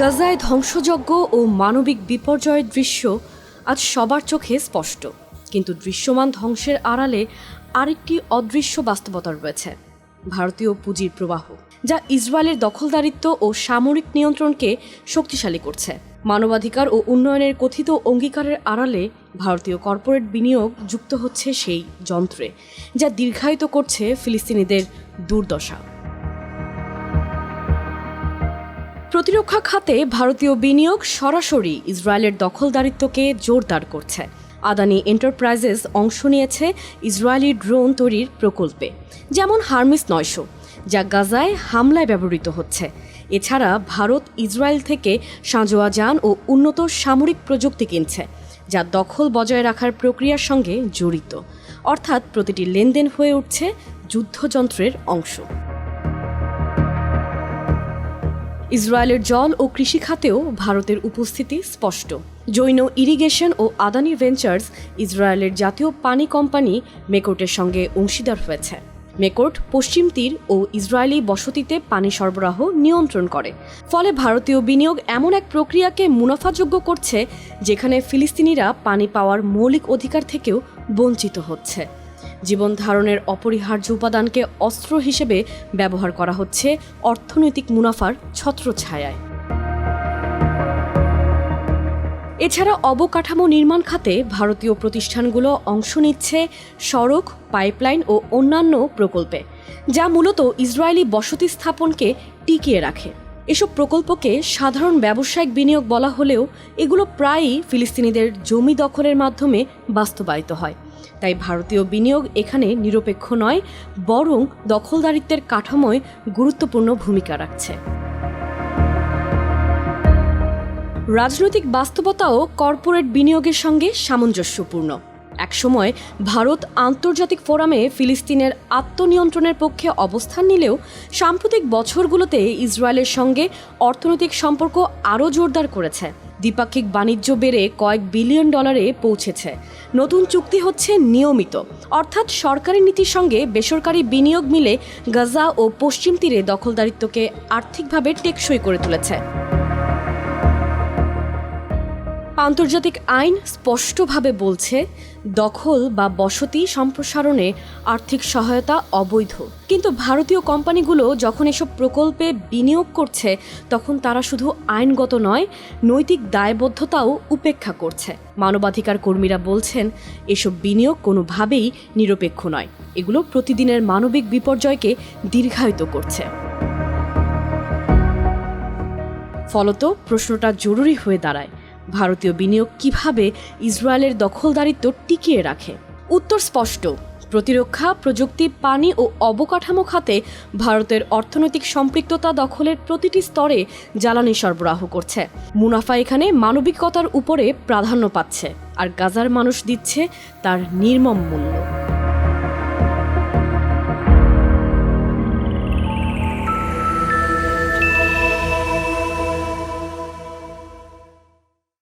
গাজায় ধ্বংসযজ্ঞ ও মানবিক বিপর্যয়ের দৃশ্য আজ সবার চোখে স্পষ্ট। কিন্তু দৃশ্যমান ধ্বংসের আড়ালে আরেকটি অদৃশ্য বাস্তবতা রয়েছে, ভারতীয় পুঁজির প্রবাহ, যা ইসরায়েলের দখলদারিত্ব ও সামরিক নিয়ন্ত্রণকে শক্তিশালী করছে। মানবাধিকার ও উন্নয়নের কথিত অঙ্গীকারের আড়ালে ভারতীয় কর্পোরেট বিনিয়োগ যুক্ত হচ্ছে সেই যন্ত্রে, যা দীর্ঘায়িত করছে ফিলিস্তিনিদের দুর্দশা। প্রতিরক্ষা খাতে ভারতীয় বিনিয়োগ সরাসরি ইসরায়েলের দখলদারিত্বকে জোরদার করছে। আদানি এন্টারপ্রাইজেস অংশ নিয়েছে ইসরায়েলি ড্রোন তৈরির প্রকল্পে, যেমন হার্মিস নয়শো, যা গাজায় হামলায় ব্যবহৃত হচ্ছে। এছাড়া ভারত ইসরায়েল থেকে সাঁজোয়া যান ও উন্নত সামরিক প্রযুক্তি কিনছে, যা দখল বজায় রাখার প্রক্রিয়ার সঙ্গে জড়িত। অর্থাৎ প্রতিটি লেনদেন হয়ে উঠছে যুদ্ধযন্ত্রের অংশ। ইসরায়েলের জল ও কৃষি খাতেও ভারতের উপস্থিতি স্পষ্ট। জৈন ইরিগেশন ও আদানি ভেঞ্চার্স ইসরায়েলের জাতীয় পানি কোম্পানি মেকোটের সঙ্গে অংশীদার হয়েছে। মেকোট পশ্চিম তীর ও ইসরায়েলি বসতিতে পানি সরবরাহ নিয়ন্ত্রণ করে। ফলে ভারতীয় বিনিয়োগ এমন এক প্রক্রিয়াকে মুনাফাযোগ্য করছে, যেখানে ফিলিস্তিনিরা পানি পাওয়ার মৌলিক অধিকার থেকেও বঞ্চিত হচ্ছে। জীবন ধারণের অপরিহার্য উপাদানকে অস্ত্র হিসেবে ব্যবহার করা হচ্ছে অর্থনৈতিক মুনাফার ছত্রছায়ায়। এছাড়া অবকাঠামো নির্মাণ খাতে ভারতীয় প্রতিষ্ঠানগুলো অংশ নিচ্ছে সড়ক, পাইপলাইন ও অন্যান্য প্রকল্পে, যা মূলত ইসরায়েলি বসতি স্থাপনকে টিকিয়ে রাখে। এসব প্রকল্পকে সাধারণ ব্যবসায়িক বিনিয়োগ বলা হলেও এগুলো প্রায়ই ফিলিস্তিনিদের জমি দখলের মাধ্যমে বাস্তবায়িত হয়। তাই ভারতীয় বিনিয়োগ এখানে নিরপেক্ষ নয়, বরং দখলদারিত্বের কাঠামোয় গুরুত্বপূর্ণ ভূমিকা রাখছে। রাজনৈতিক বাস্তবতাও কর্পোরেট বিনিয়োগের সঙ্গে সামঞ্জস্যপূর্ণ। একসময় ভারত আন্তর্জাতিক ফোরামে ফিলিস্তিনের আত্মনিয়ন্ত্রণের পক্ষে অবস্থান নিলেও সাম্প্রতিক বছরগুলোতে ইসরায়েলের সঙ্গে অর্থনৈতিক সম্পর্ক আরও জোরদার করেছে। দ্বিপাক্ষিক বাণিজ্য বেড়ে কয়েক বিলিয়ন ডলারে পৌঁছেছে। নতুন চুক্তি হচ্ছে নিয়মিত। অর্থাৎ সরকারি নীতির সঙ্গে বেসরকারি বিনিয়োগ মিলে গাজা ও পশ্চিম তীরে দখলদারিত্বকে আর্থিকভাবে টেকসই করে তুলেছে। আন্তর্জাতিক আইন স্পষ্টভাবে বলছে, দখল বা বসতি সম্প্রসারণে আর্থিক সহায়তা অবৈধ। কিন্তু ভারতীয় কোম্পানিগুলো যখন এসব প্রকল্পে বিনিয়োগ করছে, তখন তারা শুধু আইনগত নয়, নৈতিক দায়বদ্ধতাও উপেক্ষা করছে। মানবাধিকার কর্মীরা বলছেন, এসব বিনিয়োগ কোনোভাবেই নিরপেক্ষ নয়। এগুলো প্রতিদিনের মানবিক বিপর্যয়কে দীর্ঘায়িত করছে। ফলত প্রশ্নটা জরুরি হয়ে দাঁড়ায়। ভারতীয় বিনিয়োগ কীভাবে ইসরায়েলের দখলদারিত্ব টিকিয়ে রাখে? উত্তর স্পষ্ট। প্রতিরক্ষা, প্রযুক্তি, পানি ও অবকাঠামো খাতে ভারতের অর্থনৈতিক সম্পৃক্ততা দখলের প্রতিটি স্তরে জ্বালানি সরবরাহ করছে। মুনাফা এখানে মানবিকতার উপরে প্রাধান্য পাচ্ছে, আর গাজার মানুষ দিচ্ছে তার নির্মম মূল্য।